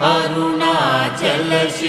Arunachal Shiva